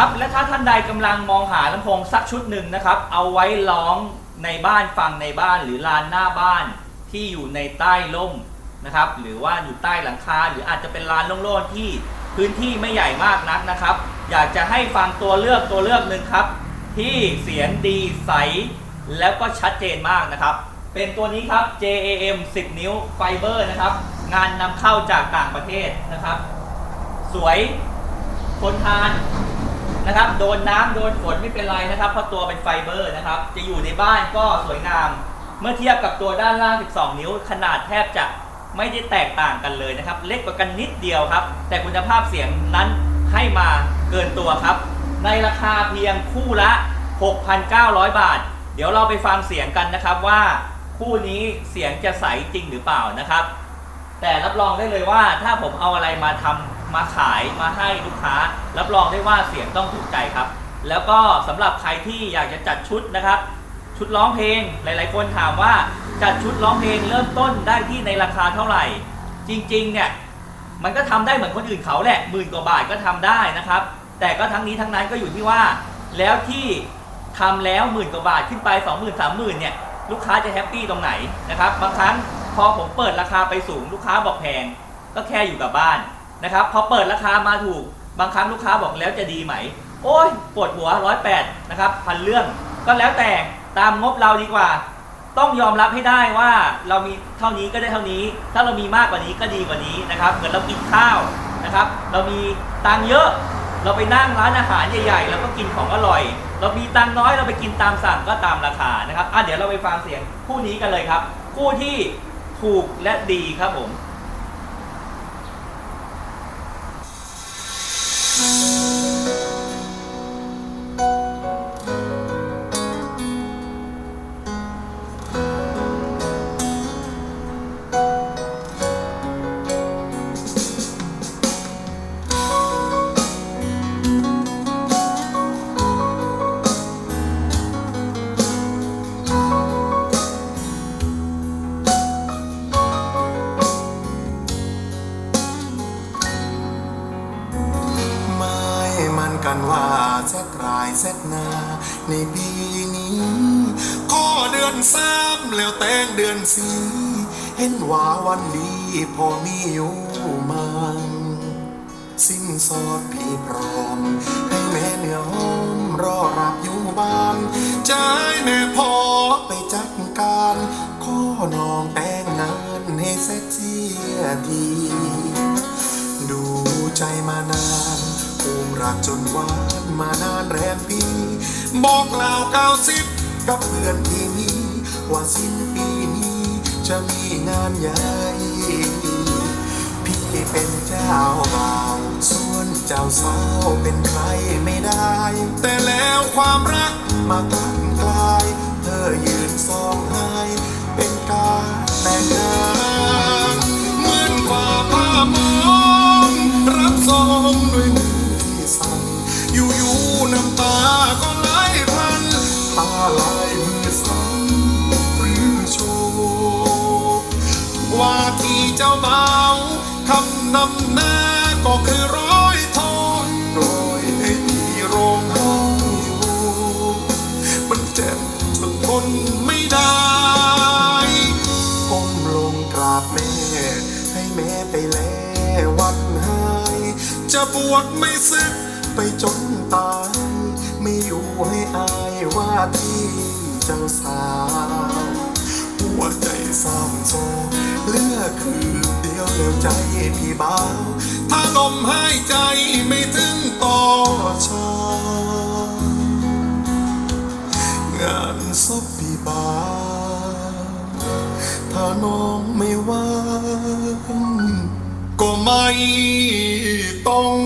ครับและถ้าท่านใดกำลังมองหาลำโพงสักชุดหนึ่งนะครับ เอาไว้ร้องในบ้านฟังในบ้านหรือลานหน้าบ้านที่อยู่ในใต้ร่มนะครับ หรือว่าอยู่ใต้หลังคาหรืออาจจะเป็นลานโล่งๆที่พื้นที่ไม่ใหญ่มากนักนะครับ อยากจะให้ฟังตัวเลือกตัวเลือกหนึ่งครับ ที่เสียงดีใส แล้วก็ชัดเจนมากนะครับ เป็นตัวนี้ครับ JAM 10 นิ้วไฟเบอร์นะครับ งานนำเข้าจากต่างประเทศนะครับ สวยทนทาน นะครับโดนน้ำโดนฝนไม่เป็นไรนะครับ เพราะตัวเป็นไฟเบอร์นะครับ จะอยู่ในบ้านก็สวยงาม เมื่อเทียบกับตัวด้านล่าง 12 นิ้ว ขนาดแทบจะไม่ได้แตกต่างกันเลยนะครับ เล็กกว่ากันนิดเดียวครับ แต่คุณภาพเสียงนั้นให้มาเกินตัวครับ ในราคาเพียงคู่ละ 6,900 บาท เดี๋ยวเราไปฟังเสียงกันนะครับว่าคู่นี้เสียงจะใสจริงหรือเปล่านะครับ แต่รับรองได้เลยว่าถ้าผมเอาอะไรมาทำ มาขายมาให้ลูกค้า รับรองได้ว่าเสียงต้องถูกใจครับ แล้วก็สำหรับใครที่อยากจะจัดชุดนะครับ ชุดร้องเพลงหลาย ๆ คนถามว่าจัดชุดร้องเพลงเริ่มต้นได้ที่ในราคาเท่าไหร่ จริง ๆ เนี่ยมันก็ทำได้เหมือนคนอื่นเขาแหละหมื่นกว่าบาทก็ทำได้นะครับ แต่ก็ทั้งนี้ทั้งนั้นก็อยู่ที่ว่า แล้วที่ทำแล้วหมื่นกว่าบาทขึ้นไป 2 0 0 0 0 3 0,000เนี่ยลูกค้าจะแฮปปี้ตรงไหนนะครับบางครั้งพอผมเปิดราคาไปสูงลูกค้าบอกแพงก็แค่อยู่กับบ้าน นะครับพอเปิดราคามาถูกบางครั้งลูกค้าบอกแล้วจะดีไหม โอ้ยปวดหัวร้อยแปดนะครับพันเรื่องก็แล้วแต่ตามงบเราดีกว่า ต้องยอมรับให้ได้ว่าเรามีเท่านี้ก็ได้เท่านี้ ถ้าเรามีมากกว่านี้ก็ดีกว่านี้นะครับเหมือนเรากินข้าวนะครับ เรามีตังเยอะ เราไปนั่งร้านอาหารใหญ่ๆแล้วก็กินของอร่อย เรามีตังน้อยเราไปกินตามสั่งก็ตามราคานะครับอะเดี๋ยวเราไปฟังเสียงคู่นี้กันเลยครับ คู่ที่ถูกและดีครับผมันว่าแซกรายแซกนาในปีนี้ข้อเดือนสามแล้วแต่งเดือนสี่เห็นว่าวันดีพอมีอยู่มังสิ้นสอดพี่พร้อม ให้แม่เนื้อหอมรอรับอยู่บ้านใจแม่พอไปจัดการข้อน้องแต่งงานให้เสร็จเสียทีดูใจมานาน ภูมิรักจนวานมานานแรมปี บอกเล่าเก้าสิบกับเพื่อนที่มีว่าสิ้นปีนี้ จะมีงานใหญ่พี่เป็นเจ้าบ่าวส่วนเจ้าสาวเป็นใครไม่ได้ แต่แล้วความรักมากล ว่าที่เจ้าบ่าวคำนำหน้าก็คือร้อยทองโดยให้ที่โรงเฮาอยู่มันเจ็บจนทนไม่ได้ก้มลงกราบแม่ ให้แม่ไปแลวันหายจะบวชไม่สึกไปจนตาย ไม่อยู่ให้อายว่าที่เจ้าสาวหัวใจ เศร้าโศกเหลือคือเดียวเร็วใจพี่บาถ้าลมหายใจไม่ถึงต่อชางานศพพี่บาถ้าน้องไม่ว่างก็ไม่ต้อง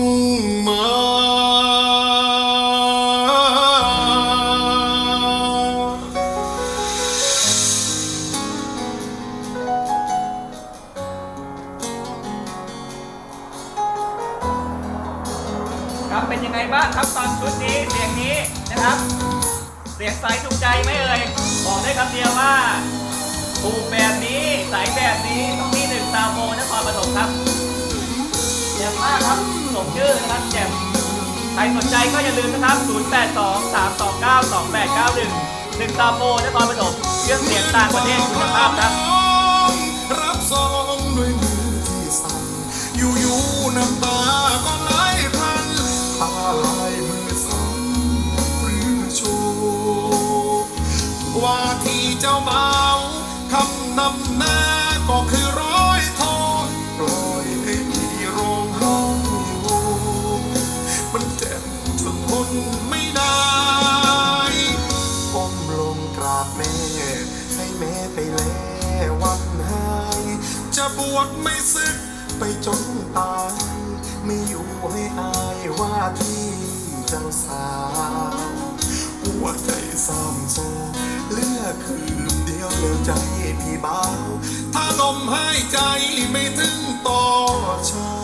ครับเป็นยังไงบ้างครับฟังชุดนี้เสียงนี้นะครับ เสียงใสถูกใจไหมเอ่ยบอกได้คำเดียวว่าถูกแบบนี้ใสแบบนี้ต้องที่หนึ่งซาวโมนครปฐมครับแจ่มมากครับสมชื่อนะครับแจ่มใครสนใจก็อย่าลืมนะครับ 082 329 2891 1ตาโปนครปฐมเครื่องเสียงต่างประเทศคุณภาพครับ ว่าที่เจ้าเบาคำนำหน้าก็คือร้อยโทร้อยให้พี่ร้องห้โฮมันเจ็บจนทนไม่ได้ก้มลงกราบแม่ ให้แม่ไปแลวันหายจะบวชไม่สึกไปจนตายไม่อยู่ให้อายว่าที่เจ้าสาว หัวใจซ้ำโซเลือคืนเดียวเดียวใจพี่เบาถ้าลมหายใจไม่ถึงต่อชอ